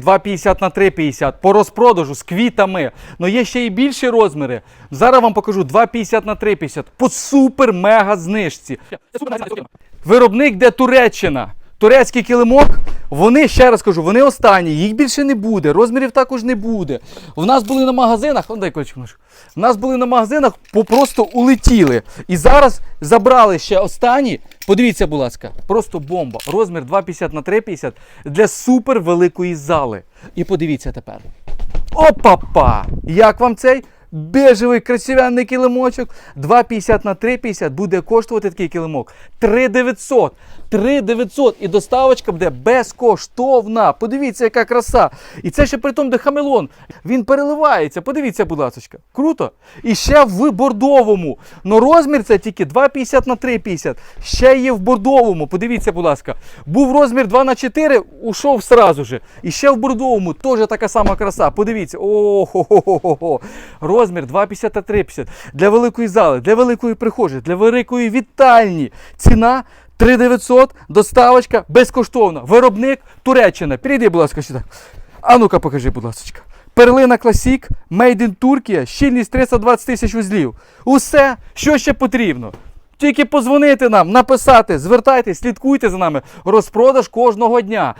2,50 на 3,50 по розпродажу з квітами. Ну є ще і більші розміри. Зараз вам покажу 2,50 на 3,50 по супер-мега знижці. Виробник де Туреччина. Турецький килимок, вони, ще раз кажу, вони останні, їх більше не буде, розмірів також не буде. В нас були на магазинах, ну дай Миша. в нас були на магазинах, просто улетіли. І зараз забрали ще останні. Подивіться, будь ласка, просто бомба. Розмір 2,50 на 3,50 для супер великої зали. І подивіться тепер. Опа-па! Як вам цей бежевий красивенний килимочок? 2,50 на 3,50 буде коштувати такий килимок. 3,900. 3,900. І доставочка буде безкоштовна. Подивіться, яка краса. І це ще при тому, де хамелон. Він переливається. Подивіться, будь ласка. Круто. І ще в бордовому. Но розмір це тільки 2,50 на 3,50. Ще є в бордовому. Подивіться, будь ласка. Був розмір 2 на 4, ушов сразу же. І ще в бордовому теж така сама краса. Подивіться. О-хо-хо-хо-хо. Розмір 2,50-3,50 Для великої зали, для великої прихожої, для великої вітальні. Ціна 3900, доставочка безкоштовна. Виробник Туреччина. Перейди, будь ласка, сюди. А ну-ка, покажи, будь ласка. Перлина Класік, Made in Turkey, щільність 320 тисяч вузлів. Усе, що ще потрібно. Тільки позвонити нам, написати, звертайтесь, слідкуйте за нами. Розпродаж кожного дня.